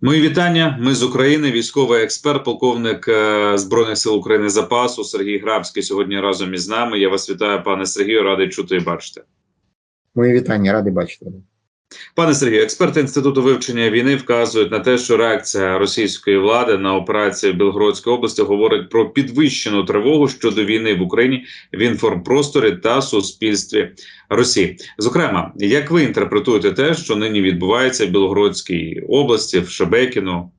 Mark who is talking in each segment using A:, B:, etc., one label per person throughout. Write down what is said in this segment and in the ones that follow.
A: Мої вітання. Ми з України. Військовий експерт, полковник е, збройних сил України запасу Сергій Грабський сьогодні разом із нами. Я вас вітаю, пане Сергію. Радий чути і бачити.
B: Мої вітання, радий бачити.
A: Пане Сергію, експерти інституту вивчення війни вказують на те, що реакція російської влади на операцію в Білгородській області говорить про підвищену тривогу щодо війни в Україні в інформпросторі та суспільстві Росії. Зокрема, як ви інтерпретуєте те, що нині відбувається в Білгородській області, в Шебекіно?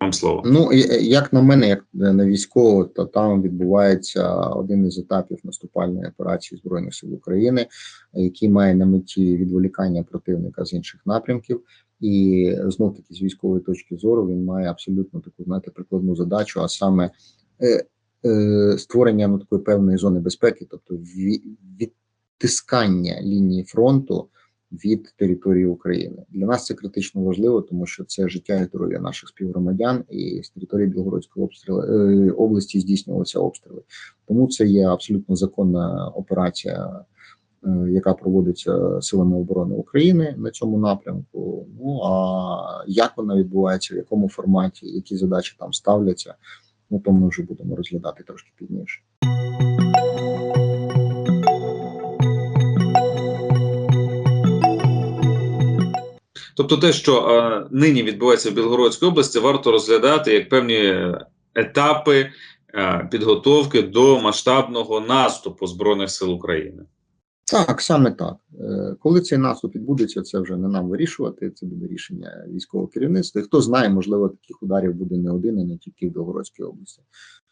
A: Вам слово.
B: Ну як на мене, як на військового, то там відбувається один із етапів наступальної операції збройних сил України, який має на меті відволікання противника з інших напрямків. І знов таки з військової точки зору він має абсолютно таку знаєте прикладну задачу, а саме е, е, створення ну, такої певної зони безпеки, тобто відтискання лінії фронту від території України. Для нас це критично важливо, тому що це життя і здоров'я наших співгромадян, і з території Білгородської обстріли е, області здійснювалися обстріли. Тому це є абсолютно законна операція, е, яка проводиться силами оборони України на цьому напрямку. Ну а як вона відбувається, в якому форматі, які задачі там ставляться, ну то ми вже будемо розглядати трошки пізніше.
A: Тобто, те, що е, нині відбувається в Білгородській області, варто розглядати як певні етапи е, підготовки до масштабного наступу збройних сил України.
B: Так, саме так. Е, Коли цей наступ відбудеться, це вже не нам вирішувати. Це буде рішення військового керівництва. І хто знає, можливо, таких ударів буде не один, і не тільки в Білгородській області.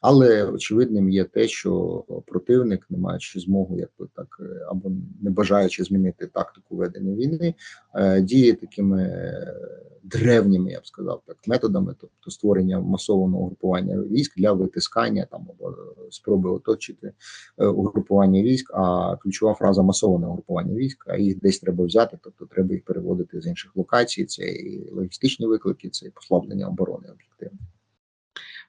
B: Але очевидним є те, що противник, не маючи змогу, як би так е, або не бажаючи змінити тактику ведення війни, е, діє такими е, древніми, я б сказав, так методами, тобто створення масованого групування військ для витискання там або спроби оточити угрупування військ. А ключова фраза масоване угрупування військ, а їх десь треба взяти, тобто треба їх переводити з інших локацій. Це і логістичні виклики, це і послаблення оборони об'єктивно.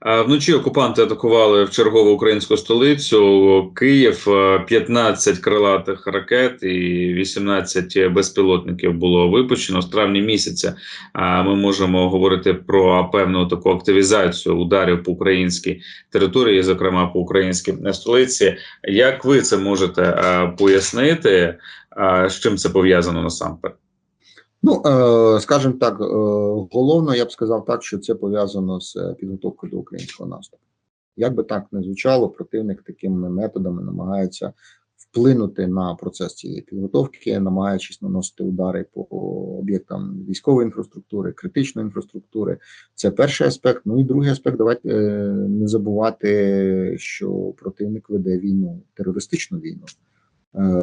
A: Е, Вночі окупанти атакували в чергову українську столицю Київ. Е, 15 крилатих ракет і 18 безпілотників було випущено з травня місяця. е, Ми можемо говорити про певну таку активізацію ударів по українській території, зокрема по українській столиці. Як ви це можете е, пояснити? Е, З чим це пов'язано насамперед?
B: Ну, е, скажімо так, е, головно, я б сказав так, що це пов'язано з е, підготовкою до українського наступу. Як би так не звучало, противник такими методами намагається вплинути на процес цієї підготовки, намагаючись наносити удари по об'єктам військової інфраструктури, критичної інфраструктури. Це перший аспект. Ну і другий аспект, давайте не забувати, що противник веде війну, терористичну війну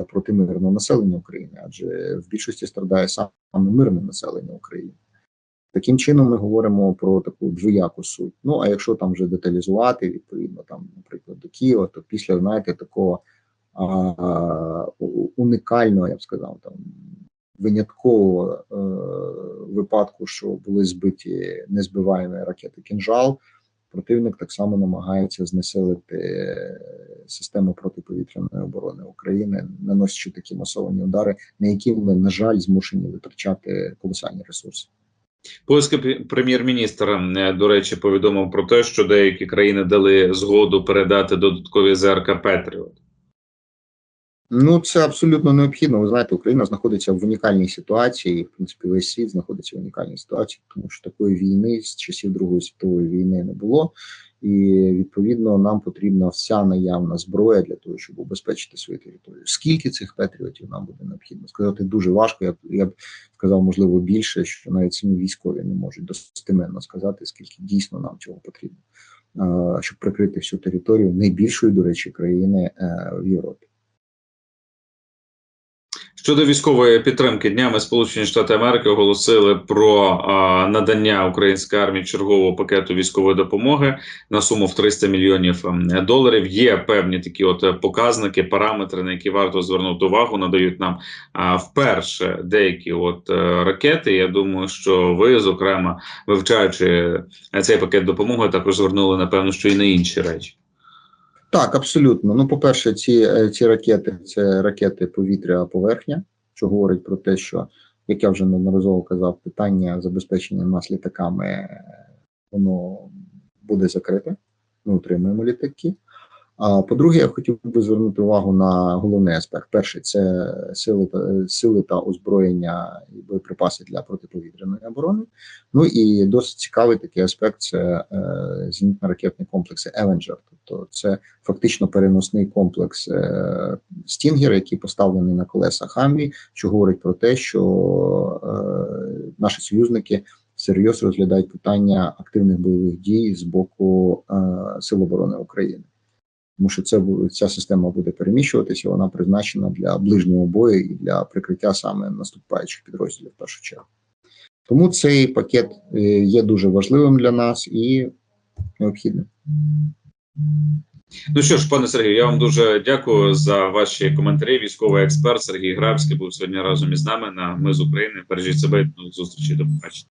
B: проти мирного населення України, адже в більшості страдає саме мирне населення України. Таким чином, ми говоримо про таку двояку суть. Ну а якщо там вже деталізувати, відповідно, там, наприклад, до Києва, то після знаєте такого а, у- унікального, я б сказав, там виняткового е, випадку, що були збиті незбиваємі ракети кінжал. Противник так само намагається знесилити е, систему протиповітряної оборони України, наносячи такі масовані удари, на які ми, на жаль, змушені витрачати колосальні ресурси.
A: Польський прем'єр-міністр, е, до речі, повідомив про те, що деякі країни дали згоду передати додаткові ЗРК Петріот.
B: Ну, це абсолютно необхідно. Ви знаєте, Україна знаходиться в унікальній ситуації, і в принципі весь світ знаходиться в унікальній ситуації, тому що такої війни з часів Другої світової війни не було. І відповідно нам потрібна вся наявна зброя для того, щоб убезпечити свою територію. Скільки цих патріотів нам буде необхідно? Сказати дуже важко. Я, б- я б сказав, можливо, більше, що навіть самі військові не можуть достеменно сказати, скільки дійсно нам цього потрібно, щоб прикрити всю територію найбільшої, до речі, країни е, в Європі.
A: Щодо військової підтримки днями Сполучені Штати Америки оголосили про а, надання української армії чергового пакету військової допомоги на суму в 300 мільйонів ем, доларів. Є певні такі от показники, параметри, на які варто звернути увагу. Надають нам а, вперше деякі от е, ракети. Я думаю, що ви, зокрема, вивчаючи цей пакет допомоги, також звернули напевно, що і на інші речі.
B: Так, абсолютно. Ну, по-перше, ці, е, ці ракети це ракети повітря-поверхня, що говорить про те, що як я вже неодноразово казав, питання забезпечення нас літаками е, воно буде закрите. Ми отримуємо літаки. А по-друге, я хотів би звернути увагу на головний аспект. Перший це сили та сили та озброєння і боєприпаси для протиповітряної оборони. Ну і досить цікавий такий аспект це е, зенітно-ракетні комплекси Avenger. Тобто це фактично переносний комплекс е, Стінгер, який поставлений на колеса Хамві, що говорить про те, що е, наші союзники всерйоз розглядають питання активних бойових дій з боку е, Сил оборони України. Тому що це ця система буде переміщуватися, вона призначена для ближнього бою і для прикриття саме наступаючих підрозділів в першу чергу. Тому цей пакет е, є дуже важливим для нас і необхідним.
A: Ну що ж, пане Сергію, я вам дуже дякую за ваші коментарі. Військовий експерт Сергій Грабський був сьогодні разом із нами на Ми з України. Бережіть себе до нових зустрічей. До побачення.